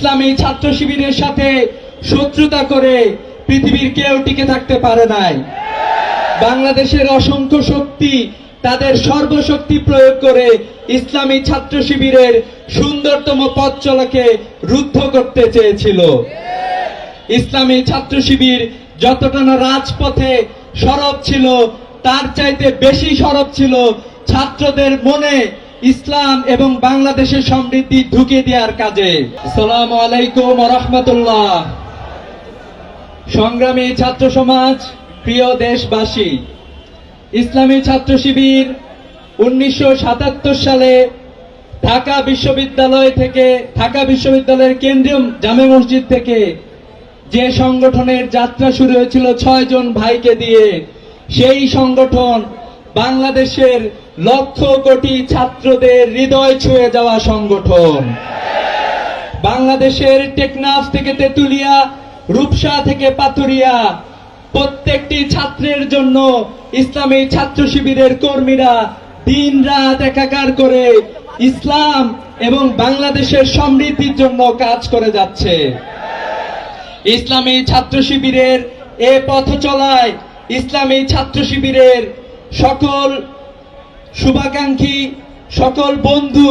ইসলামী ছাত্র শিবিরের সাথে শত্রুতা করে পৃথিবীর কেউ টিকে থাকতে পারে নাই। বাংলাদেশের অসংখ্য শক্তি তাদের সর্বশক্তি প্রয়োগ করে ইসলামী ছাত্র শিবিরের সুন্দরতম পথ চলাকে রুদ্ধ করতে চেয়েছিল। ইসলামী ছাত্র শিবির যতটা না রাজপথে সরব ছিল, তার চাইতে বেশি সরব ছিল ছাত্রদের মনে ইসলাম এবং বাংলাদেশের সমৃদ্ধি ঢুকে দেওয়ার কাজে। সালাম আলাইকুম রহমতুল্লাহ। সংগ্রামী ছাত্র সমাজ, প্রিয় দেশবাসী, ইসলামী ছাত্র শিবির উনিশশো সাতাত্তর সালে ঢাকা বিশ্ববিদ্যালয় থেকে, ঢাকা বিশ্ববিদ্যালয়ের কেন্দ্রীয় জামে মসজিদ থেকে যে সংগঠনের যাত্রা শুরু হয়েছিল ছয় জন ভাইকে দিয়ে, সেই সংগঠন বাংলাদেশের লক্ষ কোটি ছাত্রদের হৃদয় ছুঁয়ে যাওয়া সংগঠন। বাংলাদেশের টেকনাফ থেকে তেতুলিয়া, রূপসা থেকে পাতুরিয়া প্রত্যেকটি ছাত্রের জন্য ইসলামী ছাত্র শিবিরের কর্মীরা দিন রাত একাকার করে ইসলাম এবং বাংলাদেশের সমৃদ্ধির জন্য কাজ করে যাচ্ছে। ইসলামী ছাত্র শিবিরের এ পথ চলায় ইসলামী ছাত্র শিবিরের সকল শুভাকাঙ্ক্ষী, সকল বন্ধু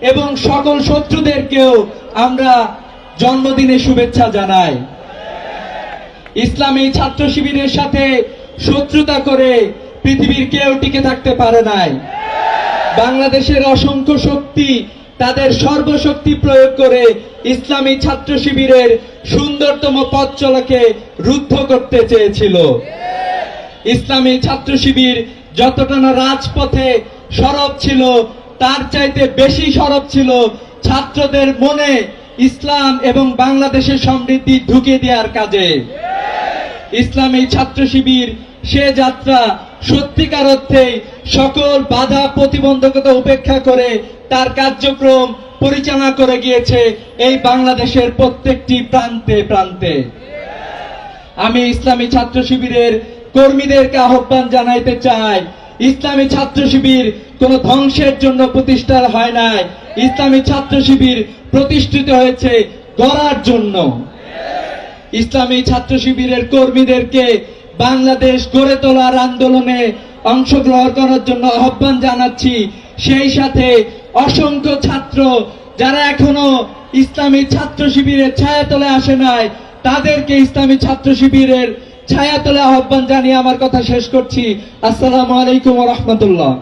এবং সকল শত্রুদেরকেও আমরা জন্মদিনে শুভেচ্ছা জানাই। ইসলামী ছাত্র শিবিরের সাথে শত্রুতা করে পৃথিবীর কেউ টিকে থাকতে পারে নাই। বাংলাদেশের অসংখ্য শক্তি তাদের সর্বশক্তি প্রয়োগ করে ইসলামী ছাত্র শিবিরের সুন্দরতম পথ চলাকে রুদ্ধ করতে চেয়েছিল। ইসলামী ছাত্র শিবির যতটা না রাজপথে সরব ছিল, তার চাইতে বেশি সরব ছিল ছাত্রদের মনে ইসলাম এবং বাংলাদেশের সমৃদ্ধি ঢুকে দেওয়ার কাজে। ইসলামী ছাত্র শিবির সে যাত্রা সত্যিকার অর্থেই সকল বাধা প্রতিবন্ধকতা উপেক্ষা করে তার কার্যক্রম পরিচালনা করে গিয়েছে এই বাংলাদেশের প্রত্যেকটি প্রান্তে প্রান্তে। আমি ইসলামী ছাত্র শিবিরের কর্মীদেরকে আহ্বান জানাইতে চাই। ইসলামী ছাত্র শিবির কোন ধ্বংসের জন্য প্রতিষ্ঠা হয় নাই। ইসলামী ছাত্র শিবির প্রতিষ্ঠিত হয়েছে গড়ার জন্য। ইসলামী ছাত্র শিবিরের কর্মীদেরকে বাংলাদেশ গড়ে তোলার আন্দোলনে অংশগ্রহণ করার জন্য আহ্বান জানাচ্ছি। সেই সাথে অসংখ্য ছাত্র যারা এখনও ইসলামী ছাত্র শিবিরের ছায়াতলে আসে নাই, তাদেরকে ইসলামী ছাত্র শিবিরের ছায়াতলে আহ্বান জানিয়ে আমার কথা শেষ করছি। আসসালামু আলাইকুম রহমতুল্লাহ।